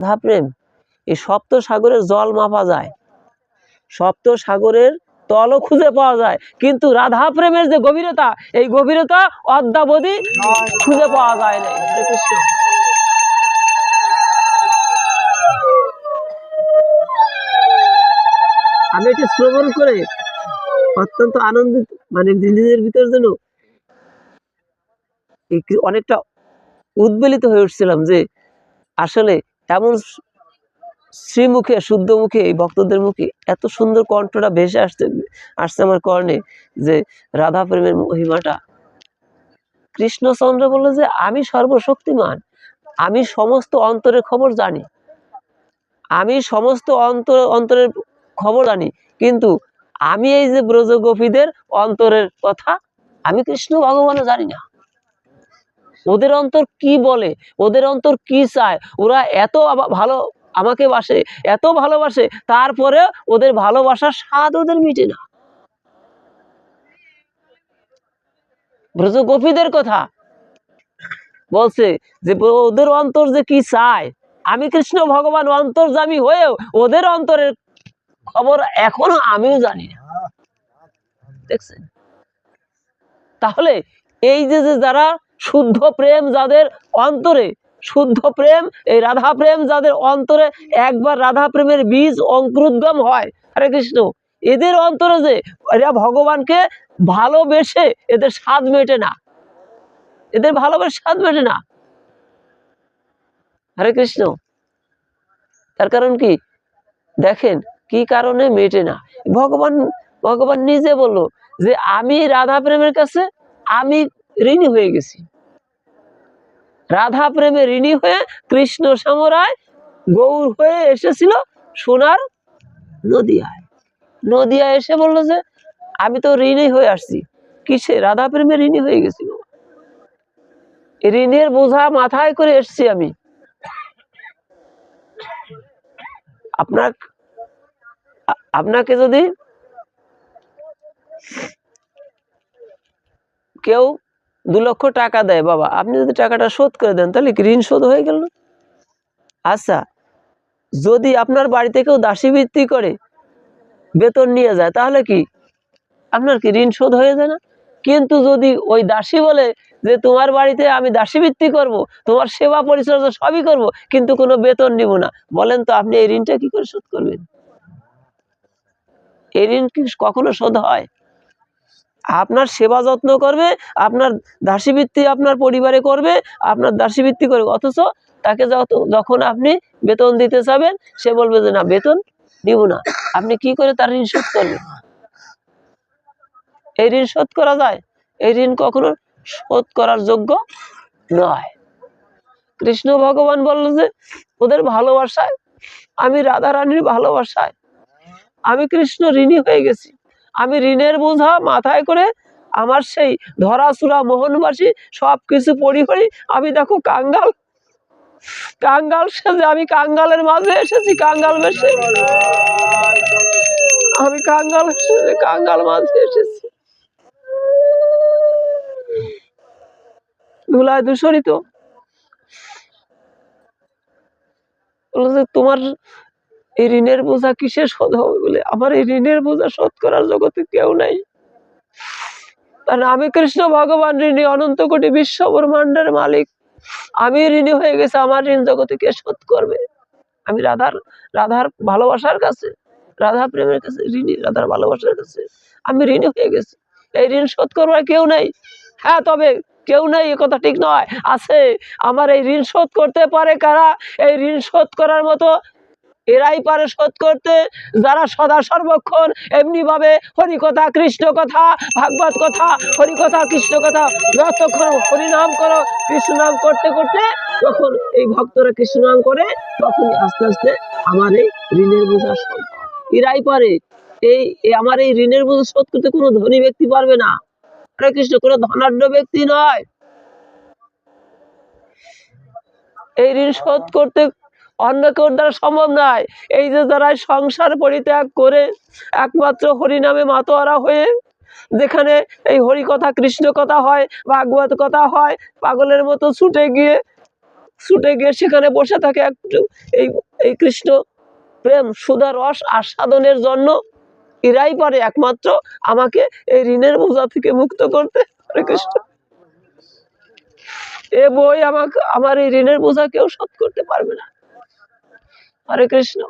রাধা প্রেম এই সপ্ত সাগরের জল মাপা যায়। সপ্ত সাগরের তলও খুঁজে পাওয়া যায়। কিন্তু রাধা প্রেমের যে গভীরতা, এই গভীরতা অদ্যাবধি খুঁজে পাওয়া যায় না আমি এটি শ্রবণ করে অত্যন্ত আনন্দিত মানে নিজেদের ভিতর যেন অনেকটা উদ্বেলিত হয়ে উঠছিলাম যে আসলে এমন শ্রীমুখে শুদ্ধ মুখে এই ভক্তদের মুখে এত সুন্দর কণ্ঠটা ভেসে আসছে আসছে আমার কর্ণে যে রাধা প্রেমের মহিমাটা। কৃষ্ণচন্দ্র বলল যে, আমি সর্বশক্তিমান। আমি সমস্ত অন্তরের খবর জানি। আমি সমস্ত অন্তর, অন্তরের খবর জানি। কিন্তু আমি এই যে ব্রজ গোপীদের অন্তরের কথা, আমি কৃষ্ণ ভগবানও জানি না। ওদের অন্তর কি বলে? ওদের অন্তর কি চায়? ওরা এত ভালো আমাকে বাসে এত ভালোবাসে তারপরে ওদের ভালোবাসার স্বাদ ওদের মিটে না। ব্রজ গোপীদের কথা বলছে যে ওদের অন্তর যে কি চায়? আমি কৃষ্ণ ভগবান অন্তর্জামী হয়েও ওদের অন্তরের খবর এখনও আমিও জানি না। দেখছেন? তাহলে এই যে যে যারা শুদ্ধ প্রেম যাদের অন্তরে, শুদ্ধ প্রেম, এই রাধা প্রেম যাদের অন্তরে একবার রাধা প্রেমের বীজ অঙ্কুরোদ্গম হয়। হরে কৃষ্ণ, এদের অন্তরে যে এরা ভগবানকে ভালোবেসে এদের স্বাদ মেটে না। এদের ভালোবেসে স্বাদ মেটে না। হরে কৃষ্ণ, তার কারণ কি? দেখেন কি কারণে মেটে না। ভগবান ভগবান নিজে বলল যে, আমি রাধা প্রেমের কাছে, আমি ঋণী হয়ে গেছি। রাধা প্রেমে ঋণী হয়ে কৃষ্ণ সামরায় গৌর হয়ে এসেছিল সোনার নদিয়ায়। নদিয়ায় এসে বলল যে, আমি তো ঋণী হয়ে আসছি। কিসে? রাধা প্রেমে ঋণী হয়ে গেছি ঋণের বোঝা মাথায় করে এসছি আমি। আপনার আপনাকে যদি কেউ দু লক্ষ টাকা দেয়, বাবা। আপনি যদি টাকাটা শোধ করে দেন, তাহলে কি ঋণ শোধ হয়ে গেল আচ্ছা যদি আপনার বাড়িতে কেউ দাসী বৃত্তি করে, বেতন নিয়ে যায়, তাহলে কি? আপনার কি ঋণ শোধ হয়ে যায় না? কিন্তু যদি ওই দাসী বলে যে, তোমার বাড়িতে আমি দাসী বৃত্তি করব, তোমার সেবা পরিচর্যা সবই করব, কিন্তু কোনো বেতন নিব না। বলেন তো, আপনি এই ঋণটা কি করে শোধ করবেন? এই ঋণ কি কখনো শোধ হয়? আপনার সেবা যত্ন করবে, আপনার দাসীবৃত্তি আপনার পরিবারে করবে, আপনার দাসীবৃত্তি করবে। অথচ তাকে যখন আপনি বেতন দিতে চাবেন সে বলবে যে, না, বেতন দিব না। আপনি কি করে তার ঋণ শোধ করবেন? এই ঋণ শোধ করা যায়? এই ঋণ কখনো শোধ করার যোগ্য নয়। কৃষ্ণ ভগবান বলল যে, ওদের ভালোবাসায়, আমি রাধা রানীর ভালোবাসায়, আমি কৃষ্ণ ঋণী হয়ে গেছি। আমি ঋণের বোঝা মাথায় করে আমার সেই ধরাচুরা মোহনবাসী সব কিছু পরিহরি আমি দেখো কাঙ্গাল। কাঙ্গাল সেজে আমি কাঙ্গালের মাঝে এসেছি, কাঙ্গাল বেশে। আমি কাঙ্গাল সেজে কাঙ্গাল মাঝে এসেছি। ধুলায় যে তোমার এই ঋণের বোঝা কিসে শোধ হবে বলে? আমার এই ঋণের বোঝা শোধ করার জগতে কেউ নাই। কারণ আমি কৃষ্ণ ভগবান ঋণী, অনন্ত কোটি বিশ্ব ব্রহ্মাণ্ডের মালিক। আমি ঋণী হয়ে গেছে, আমার ঋণ জগতে কে শোধ করবে? আমি রাধার রাধার ভালোবাসার কাছে, রাধা প্রেমের কাছে ঋণী, রাধার ভালোবাসার কাছে আমি ঋণী হয়ে গেছি। এই ঋণ শোধ করবার কেউ নেই। হ্যাঁ তবে কেউ নেই, এ কথা ঠিক নয়। আছে, আমার এই ঋণ শোধ করতে পারে কারা? এই ঋণ শোধ করার মতো এরাই পারে শোধ করতে। যারা সদা সর্বক্ষণ এমনি ভাবে হরি কথা কৃষ্ণ কথা ভাগবত কথা হরি কথা কৃষ্ণ কথা যতক্ষণ হরি নাম করো কৃষ্ণ নাম করতে করতে যখন এই ভক্তরা কৃষ্ণ নাম করে তখন আস্তে আস্তে আমার এই ঋণের বোঝা শোধ এরাই পারে। এই এই আমার এই ঋণের বোঝা শোধ করতে কোনো ধনী ব্যক্তি পারবে না। হরে কৃষ্ণ, কোনো ধনাঢ্য ব্যক্তি নয়। এই ঋণ শোধ করতে অন্য কেউ দ্বারা সম্ভব নয়। এই যে যারা সংসার পরিত্যাগ করে একমাত্র হরিনামে মাতোয়ারা হয়ে, যেখানে এই হরি কথা কৃষ্ণ কথা হয়, ভাগবত কথা হয়, পাগলের মতো ছুটে গিয়ে ছুটে গিয়ে সেখানে বসে থাকে একটু এই এই কৃষ্ণ প্রেম, সুধা রস আস্বাদনের জন্য, এরাই পারে একমাত্র আমাকে এই ঋণের বোঝা থেকে মুক্ত করতে। হরে কৃষ্ণ। এ বই আমাকে, আমার এই ঋণের বোঝা কেউ শোধ করতে পারবে না। হরে কৃষ্ণ